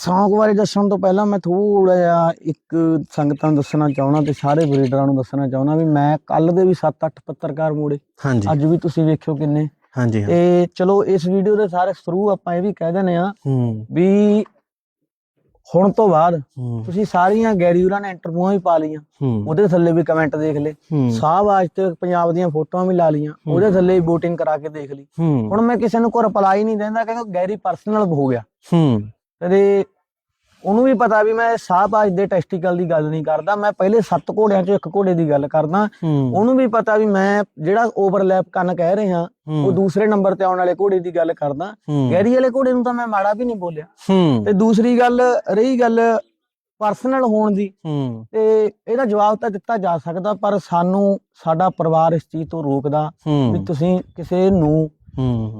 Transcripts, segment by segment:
ਸ਼ੌਂਕ ਬਾਰੇ ਦੱਸਣ ਤੋਂ ਪਹਿਲਾਂ ਮੈਂ ਥੋੜਾ ਜਿਹਾ ਇੱਕ ਸੰਗਤਾਂ ਨੂੰ ਦੱਸਣਾ ਚਾਹਣਾ ਤੇ ਸਾਰੇ ਬਰੀਡਰਾਂ ਨੂੰ ਦੱਸਣਾ ਚਾਹਣਾ ਵੀ ਮੈਂ ਕੱਲ ਦੇ ਵੀ 7-8 ਪੱਤਰਕਾਰ ਮੋੜੇ ਅੱਜ ਵੀ ਤੁਸੀਂ ਵੇਖਿਓ ਕਿੰਨੇ। ਹਾਂਜੀ। ਤੇ ਚਲੋ ਇਸ ਵੀਡੀਓ ਦੇ ਸਾਰੇ ਥਰੂ ਆਪਾਂ ਇਹ ਵੀ ਕਹਿ ਦਿੰਦੇ ਆ ਵੀ ਹੁਣ ਤੋਂ ਬਾਅਦ ਤੁਸੀਂ ਸਾਰੀਆਂ ਗੈਰੀ ਉਹਨਾਂ ਨੇ ਇੰਟਰਵਿਊਆਂ ਵੀ ਪਾ ਲਈਆਂ। ਉਹਦੇ ਥੱਲੇ ਵੀ ਕਮੈਂਟ ਦੇਖ ਹੂੰ। ਸਾਹ ਅੱਜ ਤੇ ਪੰਜਾਬ ਦੀਆਂ ਫੋਟੋਆਂ ਵੀ ਲਾ ਲਈਆਂ। ਉਹਦੇ ਥੱਲੇ ਵੀ VOTING ਕਰਾ ਕੇ ਦੇਖ ਲਈ। ਹੁਣ ਮੈਂ ਕਿਸੇ ਨੂੰ ਕੋਈ ਰਿਪਲਾਈ ਨਹੀਂ ਦਿੰਦਾ ਕਿਉਂਕਿ ਗੈਰੀ ਪਰਸਨਲ ਹੋ ਗਿਆ। ਤੇ ਉਹਨੂੰ ਵੀ ਪਤਾ ਵੀ ਮੈਂ ਸਾਹਬਾਜ ਦੇ ਟੈਸਟੀਕਲ ਦੀ ਗੱਲ ਨਹੀਂ ਕਰਦਾ ਮੈਂ ਪਹਿਲੇ ਸੱਤ ਘੋੜਿਆਂ ਚੋਂ ਇੱਕ ਘੋੜੇ ਦੀ ਗੱਲ ਕਰਦਾ। ਉਹਨੂੰ ਵੀ ਪਤਾ ਵੀ ਮੈਂ ਜਿਹੜਾ ਓਵਰਲੈਪ ਕਰਨ ਕਹਿ ਰਿਹਾ ਉਹ ਦੂਸਰੇ ਨੰਬਰ ਤੇ ਆਉਣ ਵਾਲੇ ਘੋੜੇ ਦੀ ਗੱਲ ਕਰਦਾ। ਗੈਰੀ ਵਾਲੇ ਘੋੜੇ ਨੂੰ ਤਾਂ ਮੈਂ ਮਾੜਾ ਵੀ ਨਹੀਂ ਬੋਲਿਆ। ਤੇ ਦੂਸਰੀ ਗੱਲ ਰਹੀ ਗੱਲ ਪਰਸਨਲ ਹੋਣ ਦੀ। ਤੇ ਇਹਦਾ ਜਵਾਬ ਤਾਂ ਦਿੱਤਾ ਜਾ ਸਕਦਾ ਪਰ ਸਾਨੂੰ ਸਾਡਾ ਪਰਿਵਾਰ ਇਸ ਚੀਜ਼ ਤੋਂ ਰੋਕਦਾ ਵੀ ਤੁਸੀਂ ਕਿਸੇ ਨੂੰ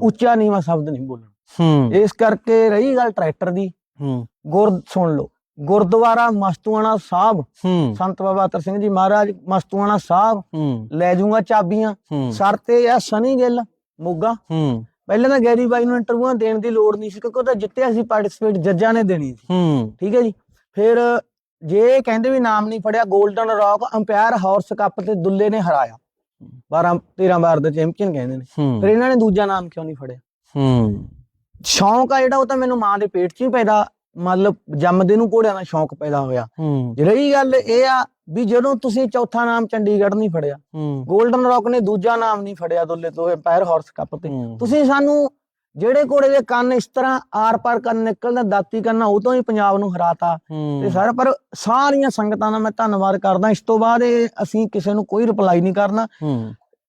ਉੱਚਾ ਨੀਵਾਂ ਸ਼ਬਦ ਨਹੀਂ ਬੋਲਣਾ। ਹੂੰ। ਇਸ ਕਰਕੇ ਰਹੀ ਗੱਲ ਟਰੈਕਟਰ ਦੀ। ਹੂੰ। ਗੁਰ ਸੁਣ ਲਓ। ਗੁਰਦੁਆਰਾ ਮਸਤੂਆਣਾ ਸਾਹਿਬ। ਹੂੰ। ਸੰਤ ਬਾਬਾ ਅਤਰ ਸਿੰਘ ਜੀ ਮਹਾਰਾਜ ਮਸਤੂਆਣਾ ਸਾਹਿਬ। ਹੂੰ। ਲੈ ਜਾਊਂਗਾ ਚਾਬੀਆਂ। ਸਰ ਤੇ ਆ ਸਨੀ ਗਿੱਲ ਮੋਗਾ। ਹੂੰ। ਪਹਿਲਾਂ ਤਾਂ ਗੈਰੀ ਬਾਈ ਨੂੰ ਇੰਟਰਵਿਊਆਂ ਦੇਣ ਦੀ ਲੋੜ ਨਹੀਂ ਸੀ ਕਿਉਂਕਿ ਉਹ ਤਾਂ ਜਿੱਤਿਆ ਸੀ ਪਾਰਟਿਸਿਪੇਟ ਜੱਜਾਂ ਨੇ ਦੇਣੀ ਸੀ। ਹੂੰ। ਠੀਕ ਹੈ ਜੀ। ਫਿਰ ਜੇ ਕਹਿੰਦੇ ਵੀ ਨਾਮ ਨਹੀਂ ਫੜਿਆ golden rock umpire horse cup ਤੇ ਦੁੱਲੇ ਨੇ ਹਰਾਇਆ। 12 13 ਵਾਰ ਦੇ ਚੈਂਪੀਅਨ ਕਹਿੰਦੇ ਨੇ। ਫਿਰ ਇਹਨਾਂ ਨੇ ਦੂਜਾ ਨਾਮ ਕਿਉਂ ਨਹੀਂ ਫੜਿਆ? ਹੂੰ। ਸ਼ੌਂਕ ਆ ਜਿਹੜਾ ਉਹ ਤਾਂ ਮੈਨੂੰ ਮਾਂ ਦੇ ਪੇਟ 'ਚ ਹੀ ਪੈਦਾ ਮਤਲਬ ਜੰਮਦੇ ਨੂੰ ਘੋੜਿਆਂ ਦਾ ਸ਼ੌਂਕ ਪੈਦਾ ਹੋਇਆ। ਰਹੀ ਗੱਲ ਇਹ ਆ ਵੀ ਜਦੋਂ ਤੁਸੀਂ ਚੌਥਾ ਨਾਮ ਚੰਡੀਗੜ੍ਹ ਨਹੀਂ ਫੜਿਆ 골ਡਨ ਰੌਕ ਨੇ ਦੂਜਾ ਨਾਮ ਨਹੀਂ ਫੜਿਆ ਦੁੱਲੇ ਤੋਂ ਅੰਪਾਇਰ ਹਾਰਸ ਕੱਪ ਤੇ। ਤੁਸੀਂ ਸਾਨੂੰ ਜਿਹੜੇ ਘੋੜੇ ਦੇ ਕੰਨ ਇਸ ਤਰ੍ਹਾਂ ਆਰ ਪਾਰ ਕੰਨ ਨਿਕਲਦਾ ਦਾਤੀ ਕਰਨਾ ਉਹ ਤੋਂ ਹੀ ਪੰਜਾਬ ਨੂੰ ਹਰਾਤਾ। ਤੇ ਸਰ ਪਰ ਸਾਰੀਆਂ ਸੰਗਤਾਂ ਦਾ ਮੈਂ ਧੰਨਵਾਦ ਕਰਦਾ। ਇਸ ਤੋਂ ਬਾਅਦ ਇਹ ਅਸੀਂ ਕਿਸੇ ਨੂੰ ਕੋਈ ਰਿਪਲਾਈ ਨਹੀਂ ਕਰਨਾ।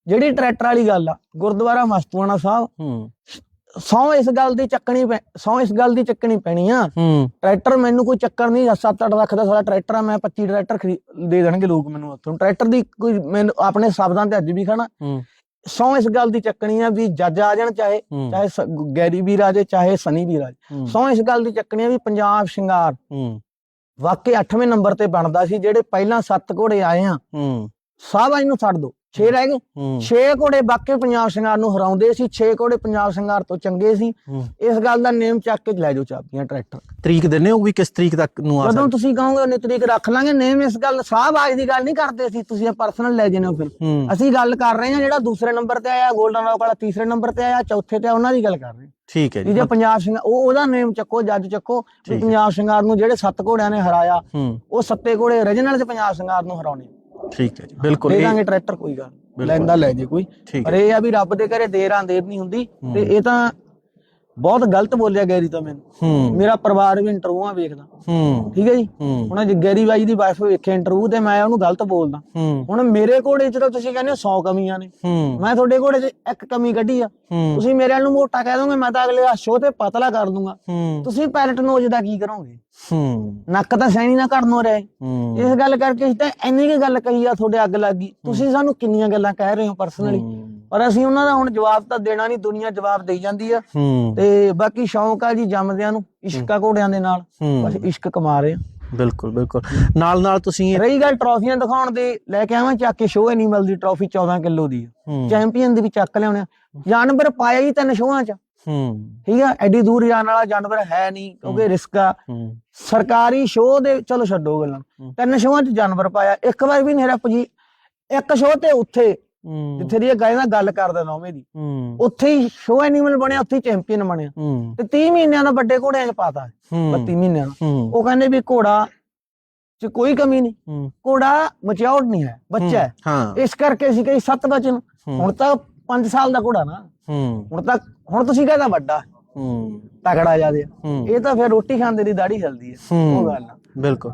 ਜਿਹੜੀ ਟਰੈਕਟਰ ਵਾਲੀ ਗੱਲ ਆ ਗੁਰਦੁਆਰਾ ਮਸਤੂਆਣਾ ਸਾਹਿਬ ਸੌ ਇਸ ਗੱਲ ਦੀ ਚੱਕਣੀ ਸੌ ਇਸ ਗੱਲ ਦੀ ਚੱਕਣੀ ਪੈਣੀ ਆ। ਟਰੈਕਟਰ ਮੈਨੂੰ ਕੋਈ ਚੱਕਰ ਨਹੀਂ 7-8 ਲੱਖ ਦਾ ਸਾਡਾ ਟਰੈਕਟਰ ਆ ਮੈਂ 25 ਟਰੈਕਟਰ ਦੇ ਦੇਣਗੇ ਲੋਕ ਮੈਨੂੰ ਉੱਥੋਂ ਟਰੈਕਟਰ ਦੀ ਕੋਈ ਮੈਨੂੰ ਆਪਣੇ ਸ਼ਬਦਾਂ ਤੇ ਅੱਜ ਵੀ ਖਾਣਾ ਸੌ ਇਸ ਗੱਲ ਦੀ ਚੱਕਣੀ ਆ ਵੀ ਜੱਜ ਆ ਜਾਣ ਚਾਹੇ ਚਾਹੇ ਗੈਰੀ ਵੀ ਰਾਜੇ ਚਾਹੇ ਸਨੀ ਵੀ ਰਾਜੇ ਸੌ ਇਸ ਗੱਲ ਦੀ ਚੱਕਣੀ ਆ ਵੀ ਪੰਜਾਬ ਸ਼ਿੰਗਾਰ ਵਾਕਈ 8ਵੇਂ ਨੰਬਰ ਤੇ ਬਣਦਾ ਸੀ ਜਿਹੜੇ ਪਹਿਲਾਂ 7 ਘੋੜੇ ਆਏ ਆ। ਹੂੰ। ਸਾਹਿਬਾਂ ਨੂੰ ਛੱਡ ਦੋ। 6 ਰਹਿ ਗਏ। 6 ਘੋੜੇ ਵਾਕਈ ਪੰਜਾਬ ਸ਼ਿੰਗਾਰ ਨੂੰ ਹਰਾਉਂਦੇ ਸੀ 6 ਘੋੜੇ ਪੰਜਾਬ ਸ਼ਿੰਗਾਰ ਤੋਂ ਚੰਗੇ ਸੀ। ਇਸ ਗੱਲ ਦਾ ਨੇਮ ਚੱਕ ਕੇ ਲੈ ਜਾਓ ਚਾਬੀਆਂ ਟਰੈਕਟਰ। ਤਰੀਕ ਦਿੰਨੇ ਹੋ ਵੀ ਕਿਸ ਤਰੀਕ ਤੱਕ ਨੂੰ ਆ ਜਦੋਂ ਤੁਸੀਂ ਕਹੋਗੇ ਉਨੀ ਤਰੀਕ ਰੱਖ ਲਾਂਗੇ ਨੇਮ ਇਸ ਗੱਲ ਸਾਹਿਬ ਆਜ ਦੀ ਗੱਲ ਨਹੀਂ ਕਰਦੇ ਸੀ ਤੁਸੀਂ ਪਰਸਨਲ ਲੈ ਜਨੇ ਫਿਰ। ਅਸੀਂ ਗੱਲ ਕਰ ਰਹੇ ਹਾਂ ਜਿਹੜਾ ਦੂਸਰੇ ਨੰਬਰ ਤੇ ਆਇਆ 골ਡਨ ਰੌਕ ਵਾਲਾ ਤੀਸਰੇ ਨੰਬਰ ਤੇ ਆਇਆ ਚੌਥੇ ਤੇ ਉਹਨਾਂ ਦੀ ਗੱਲ ਕਰ ਰਹੇ ਠੀਕ ਹੈ ਜੀ। ਜੇ ਪੰਜਾਬ ਸਿੰਘ ਉਹ ਉਹਦਾ ਨੇਮ ਚੱਕੋ ਜੱਜ ਚੱਕੋ। ਪੰਜਾਬ ਸ਼ਿੰਗਾਰ ਨੂੰ ਜਿਹੜੇ ਸੱਤ ਘੋੜਿਆਂ ਨੇ ਹਰਾਇਆ ਉਹ ਸੱਤੇ ਘੋੜੇ origignal ਚ ਪੰਜਾਬ ਸ਼ਿੰਗਾਰ ਨੂੰ ਹਰਾਉਣੇ ਠੀਕ ਹੈ ਜੀ ਬਿਲਕੁਲ ਦੇ ਦਾਂਗੇ ਟਰੈਕਟਰ ਕੋਈ ਗੱਲ। ਲੈਂਦਾ ਲੈ ਜੇ ਕੋਈ ਪਰ ਇਹ ਆ ਵੀ ਰੱਬ ਦੇ ਘਰੇ ਦੇਰ ਆਂਦੇਰ ਨਹੀਂ ਹੁੰਦੀ। ਤੇ ਇਹ ਤਾਂ ਬਹੁਤ ਗਲਤ ਬੋਲਿਆ ਗੈਰੀ ਤਾਂ ਮੈਨੂੰ। ਹੂੰ। ਮੇਰਾ ਪਰਿਵਾਰ ਵੀ ਇੰਟਰਵਿਊਆਂ ਵੇਖਦਾ। ਹੂੰ। ਠੀਕ ਹੈ ਜੀ? ਹੁਣ ਜੇ ਗੈਰੀ ਬਾਈ ਦੀ ਵਾਈਫ ਵੇਖੇ ਇੰਟਰਵਿਊ ਤੇ ਮੈਂ ਉਹਨੂੰ ਗਲਤ ਬੋਲਦਾ। ਹੁਣ ਮੇਰੇ ਘੋੜੇ 'ਚ ਤਾਂ ਤੁਸੀਂ ਕਹਿੰਦੇ ਹੋ 100 ਕਮੀਆਂ ਨੇ। ਮੈਂ ਤੁਹਾਡੇ ਘੋੜੇ 'ਚ ਇੱਕ ਕਮੀ ਕੱਢੀ ਆ। ਤੁਸੀਂ ਮੇਰੇ ਨੂੰ ਮੋਟਾ ਕਹਿ ਦੋਗੇ ਮੈਂ ਤਾਂ ਅਗਲੇ ਸ਼ੋਅ ਤੇ ਪਤਲਾ ਕਰ ਦੂੰਗਾ। ਤੁਸੀਂ ਪੈਲਟ ਨੋਜ ਦਾ ਕੀ ਕਰੋਗੇ? ਨੱਕ ਤਾਂ ਸੈਣੀ ਨਾ ਘੜਨੋਂ ਰਹੇ। ਇਸ ਗੱਲ ਕਰਕੇ ਅਸੀਂ ਤਾਂ ਇੰਨੀ ਕੀ ਗੱਲ ਕਹੀ ਆ ਤੁਹਾਡੇ ਅੱਗ ਲੱਗ ਗਈ। ਤੁਸੀਂ ਸਾਨੂੰ ਕਿੰਨੀਆਂ ਗੱਲਾਂ ਕਹਿ ਰਹੇ ਹੋ ਪਰਸਨਲੀ ਪਰ ਅਸੀਂ ਉਹਨਾਂ ਦਾ ਹੁਣ ਜਵਾਬ ਤਾਂ ਦੇਣਾ ਨਹੀਂ ਦੁਨੀਆ ਜਵਾਬ ਦੇਈ ਜਾਂਦੀ ਆ। ਤੇ ਬਾਕੀ ਸ਼ੌਂਕ ਆ ਜੀ ਜੰਮਦਿਆਂ ਨੂੰ ਇਸ਼ਕਾ ਘੋੜਿਆਂ ਦੇ ਨਾਲ। ਬਸ ਇਸ਼ਕ ਕਮਾ ਰਹੇ ਆ। ਬਿਲਕੁਲ ਬਿਲਕੁਲ। ਨਾਲ ਨਾਲ ਤੁਸੀਂ ਰਹੀ ਗੱਲ ਟਰੋਫੀਆਂ ਦਿਖਾਉਣ ਦੀ ਲੈ ਕੇ ਆਵਾਂ ਚੱਕ ਕੇ ਸ਼ੋਅ ਐਨੀਮਲ ਦੀ ਟਰੋਫੀ 14 ਕਿਲੋ ਦੀ ਚੈਂਪੀਅਨ ਦੀ ਵੀ ਚੱਕ ਲਿਆਉਣੇ। ਜਾਨਵਰ ਪਾਇਆ ਹੀ ਤਿੰਨ ਸ਼ੋਆਂ 'ਚ। ਹੂੰ। ਠੀਕ ਆ ਐਡੀ ਦੂਰ ਜਾਣ ਵਾਲਾ ਜਾਨਵਰ ਹੈ ਨਹੀਂ ਕਿਉਂਕਿ ਰਿਸਕ ਆ। ਸਰਕਾਰੀ ਸ਼ੋਅ ਦੇ ਚਲੋ ਛੱਡੋ ਗੱਲਾਂ। ਤਿੰਨ ਸ਼ੋਆਂ 'ਚ ਜਾਨਵਰ ਪਾਇਆ ਇੱਕ ਵਾਰ ਵੀ ਨਹੀਂ ਰੱਪ ਜੀ ਇੱਕ ਸ਼ੋਅ ਤੇ ਉੱਥੇ ਜਿੱਥੇ ਦੀ ਇਹ ਗਾਇ ਨਾਲ ਗੱਲ ਕਰਦਾ ਨੌਵੇਂ ਦੀ। ਉੱਥੇ ਹੀ ਸ਼ੋਅ ਐਨੀਮਲ ਬਣਿਆ ਉੱਥੇ ਹੀ ਚੈਂਪੀਅਨ ਬਣਿਆ। ਤੇ 30 ਮਹੀਨਿਆਂ ਦਾ ਵੱਡੇ ਘੋੜਿਆਂ 'ਚ ਪਾਤਾ ਹੂੰ। 32 ਮਹੀਨਿਆਂ ਦਾ। ਉਹ ਕਹਿੰਦੇ ਵੀ ਘੋੜਾ 'ਚ ਕੋਈ ਕਮੀ ਨਹੀਂ। ਘੋੜਾ ਮਚਿਓਰਡ ਨਹੀਂ ਹੈ ਬੱਚਾ ਹੈ। ਇਸ ਕਰਕੇ ਅਸੀਂ ਕਹੀ ਸੱਤ ਬਚਨ। ਹੂੰ। ਹੁਣ ਤਾਂ 5 ਸਾਲ ਦਾ ਘੋੜਾ ਨਾ। ਹੁਣ ਤਾਂ ਹੁਣ ਤੁਸੀਂ ਕਹਿੰਦਾ ਵੱਡਾ। ਹੂੰ। ਤਕੜਾ ਜਿਆਦੇ ਇਹ ਤਾਂ ਫਿਰ ਰੋਟੀ ਖਾਂਦੇ ਦੀ ਦਾੜੀ ਹਿਲਦੀ ਹੈ। ਉਹ ਗੱਲ ਆ। ਬਿਲਕੁਲ।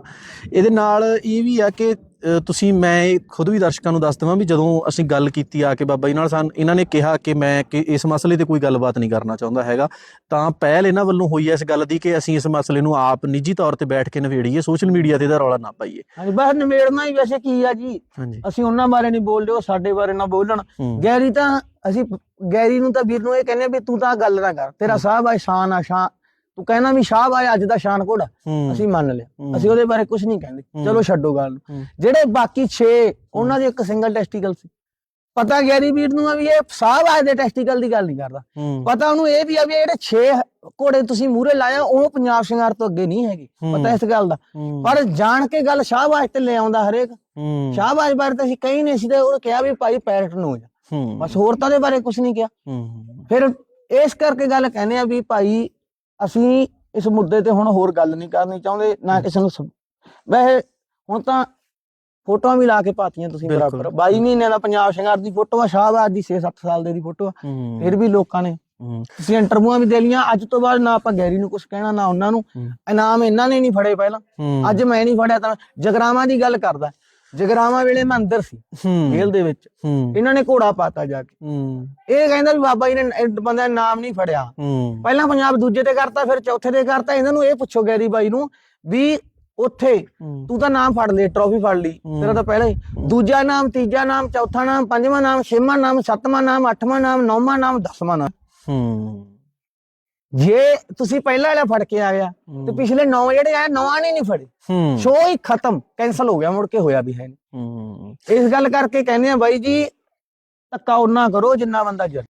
ਇਹਦੇ ਨਾਲ ਇਹ ਵੀ ਆ ਕਿ ਤੁਸੀਂ ਮੈਂ ਖੁਦ ਵੀ ਦਰਸ਼ਕਾਂ ਨੂੰ ਦੱਸ ਦਵਾਂ ਵੀ ਜਦੋਂ ਅਸੀਂ ਗੱਲ ਕੀਤੀ ਆ ਕੇ ਬਾਬਾ ਜੀ ਨਾਲ ਸਾਨੂੰ ਇਹਨਾਂ ਨੇ ਕਿਹਾ ਕਿ ਮੈਂ ਕਿ ਇਸ ਮਸਲੇ ਤੇ ਕੋਈ ਗੱਲਬਾਤ ਨਹੀਂ ਕਰਨਾ ਚਾਹੁੰਦਾ ਹੈਗਾ। ਤਾਂ ਪਹਿਲ ਇਹਨਾਂ ਵੱਲੋਂ ਹੋਈ ਹੈ ਇਸ ਗੱਲ ਦੀ ਕਿ ਅਸੀਂ ਇਸ ਮਸਲੇ ਨੂੰ ਆਪ ਨਿੱਜੀ ਤੌਰ ਤੇ ਬੈਠ ਕੇ ਨਿਬੇੜੀਏ ਸੋਸ਼ਲ ਮੀਡੀਆ ਤੇ ਇਹਦਾ ਰੌਲਾ ਨਾ ਪਾਈਏ। ਹਾਂਜੀ ਬਸ ਨਿਮੇੜਨਾ ਹੀ ਵੈਸੇ ਕੀ ਆ ਜੀ। ਅਸੀਂ ਉਹਨਾਂ ਬਾਰੇ ਨਹੀਂ ਬੋਲਦੇ ਉਹ ਸਾਡੇ ਬਾਰੇ ਨਾ ਬੋਲਣ। ਗੈਰੀ ਤਾਂ ਅਸੀਂ ਗੈਰੀ ਨੂੰ ਤਾਂ ਵੀਰ ਨੂੰ ਇਹ ਕਹਿੰਦੇ ਆ ਵੀ ਤੂੰ ਤਾਂ ਗੱਲ ਨਾ ਕਰ ਤੇਰਾ ਸਾਹਿਬ ਆ ਸ਼ਾਨ ਆ ਸ਼ਾਨ। ਤੂੰ ਕਹਿਣਾ ਵੀ ਸ਼ਾਹ ਆ ਅੱਜ ਦਾ ਸ਼ਾਨ ਘੋੜਾ ਹੂੰ। ਅਸੀਂ ਮੰਨ ਲਿਆ। ਹੂੰ। ਅਸੀਂ ਉਹਦੇ ਬਾਰੇ ਕੁਝ ਨਹੀਂ ਕਹਿੰਦੇ। ਹੂੰ। ਚਲੋ ਛੱਡੋ ਗੱਲ ਨੂੰ। ਹੂੰ। ਜਿਹੜੇ ਬਾਕੀ 6 ਉਹਨਾਂ ਦੇ ਇੱਕ ਸਿੰਗਲ ਟੈਸਟੀਕਲ ਸੀ। ਪਤਾ ਗੈਰੀ ਵੀਰ ਨੂੰ ਆ ਵੀ ਇਹ ਸਾਹ ਆਏ ਦੇ ਟੈਸਟੀਕਲ ਦੀ ਗੱਲ ਨਹੀਂ ਕਰਦਾ। ਹੂੰ। ਪਤਾ ਉਹਨੂੰ ਇਹ ਵੀ ਆ ਵੀ ਜਿਹੜੇ 6 ਘੋੜੇ ਤੁਸੀਂ ਮੂਰੇ ਲਾਇਆ ਉਹ ਪੰਜਾਬ ਸ਼ਿੰਗਾਰ ਤੋਂ ਅੱਗੇ ਨਹੀਂ ਹੈਗੇ। ਪਤਾ ਇਸ ਗੱਲ ਦਾ। ਹੂੰ, ਪਰ ਜਾਣ ਕੇ ਗੱਲ ਸ਼ਾਹਬਾਜ਼ ਤੇ ਲੈ ਆਉਂਦਾ ਹਰੇਕ। ਹੂੰ। ਸ਼ਾਹਬਾਜ਼ ਬਾਰੇ ਤਾਂ ਅਸੀਂ ਕਹੀ ਨਹੀਂ ਸੀ ਤੇ ਉਹ ਕਿਹਾ ਵੀ ਭਾਈ ਪੈਰਟ ਨੂੰ ਹੋ ਜਾ। ਬਸ ਹੋਰ ਤਾਂ ਉਹਦੇ ਬਾਰੇ ਕੁਝ ਨਹੀਂ ਕਿਹਾ। ਫਿਰ ਇਸ ਕਰਕੇ ਗੱਲ ਕਹਿੰਦੇ ਆ ਵੀ ਭਾਈ ਅਸੀਂ ਇਸ ਮੁੱਦੇ ਤੇ ਹੁਣ ਹੋਰ ਗੱਲ ਨਹੀਂ ਕਰਨੀ ਚਾਹੁੰਦੇ ਨਾ ਕਿਸੇ ਨੂੰ ਵੈਸੇ ਹੁਣ ਤਾਂ ਫੋਟੋਆਂ ਵੀ ਲਾ ਕੇ ਪਾਤੀਆਂ ਤੁਸੀਂ। ਬਰਾਬਰ। 22 ਮਹੀਨਿਆਂ ਦਾ ਪੰਜਾਬ ਸ਼ਿੰਗਾਰ ਦੀ ਫੋਟੋ ਆ ਸ਼ਾਹਬਾਜ਼ ਦੀ 6-7 ਸਾਲ ਦੇ ਦੀ ਫੋਟੋ ਆ। ਫਿਰ ਵੀ ਲੋਕਾਂ ਨੇ ਤੁਸੀਂ ਇੰਟਰਵਿਊਆਂ ਵੀ ਦੇ ਲੀਆਂ ਅੱਜ ਤੋਂ ਬਾਅਦ ਨਾ ਆਪਾਂ ਗੈਰੀ ਨੂੰ ਕੁਝ ਕਹਿਣਾ ਨਾ ਉਹਨਾਂ ਨੂੰ। ਇਨਾਮ ਇਹਨਾਂ ਨੇ ਨਹੀਂ ਫੜੇ ਪਹਿਲਾਂ। ਅੱਜ ਮੈਂ ਨਹੀਂ ਫੜਿਆ ਤਾਂ ਜਗਰਾਵਾਂ ਦੀ ਗੱਲ ਕਰਦਾ। ਜਗਰਾਵਾਂ ਵੇਲੇ ਮੈਂ ਅੰਦਰ ਸੀ ਜੇਲ੍ਹ ਦੇ ਵਿੱਚ। ਇਹਨਾਂ ਨੇ ਘੋੜਾ ਪਾਤਾ ਜਾ ਕੇ। ਇਹ ਕਹਿੰਦਾ ਵੀ ਬਾਬਾ ਜੀ ਨੇ ਬੰਦੇ ਨਾਮ ਨਹੀਂ ਫੜਿਆ। ਪਹਿਲਾਂ ਪੰਜਾਬ ਦੂਜੇ ਤੇ ਕਰਤਾ ਫਿਰ ਚੌਥੇ ਤੇ ਕਰਤਾ। ਇਹਨਾਂ ਨੂੰ ਇਹ ਪੁੱਛੋ ਗੈਰੀ ਬਾਈ ਨੂੰ ਵੀ ਉੱਥੇ ਤੂੰ ਤਾਂ ਨਾਮ ਫੜ ਲਈ ਟਰੋਫੀ ਫੜ ਲਈ ਤੇਰਾ ਤਾਂ ਪਹਿਲਾਂ ਹੀ। ਦੂਜਾ ਨਾਮ ਤੀਜਾ ਨਾਮ ਚੌਥਾ ਨਾਮ ਪੰਜਵਾਂ ਨਾਮ ਛੇਵਾਂ ਨਾਮ ਸੱਤਵਾਂ ਨਾਮ ਅੱਠਵਾਂ ਨਾਮ ਨੌਵਾਂ ਨਾਮ ਦਸਵਾਂ ਨਾਮ। ਹੂੰ। ਜੇ ਤੁਸੀਂ ਪਹਿਲਾਂ ਵਾਲਾ ਫੜ ਕੇ ਆ ਗਿਆ ਤੇ ਪਿਛਲੇ 9 ਜਿਹੜੇ ਆਏ ਨੌਆਂ ਨੇ ਨਹੀਂ ਫੜੇ। ਸ਼ੋਅ ਹੀ ਖਤਮ ਕੈਨਸਲ ਹੋ ਗਿਆ ਮੁੜ ਕੇ ਹੋਇਆ ਵੀ ਹੈ ਨਹੀਂ। ਇਸ ਗੱਲ ਕਰਕੇ ਕਹਿੰਦੇ ਆ ਬਾਈ ਜੀ ਧੱਕਾ ਉਹਨਾਂ ਕਰੋ ਜਿੰਨਾ ਬੰਦਾ ਜਰ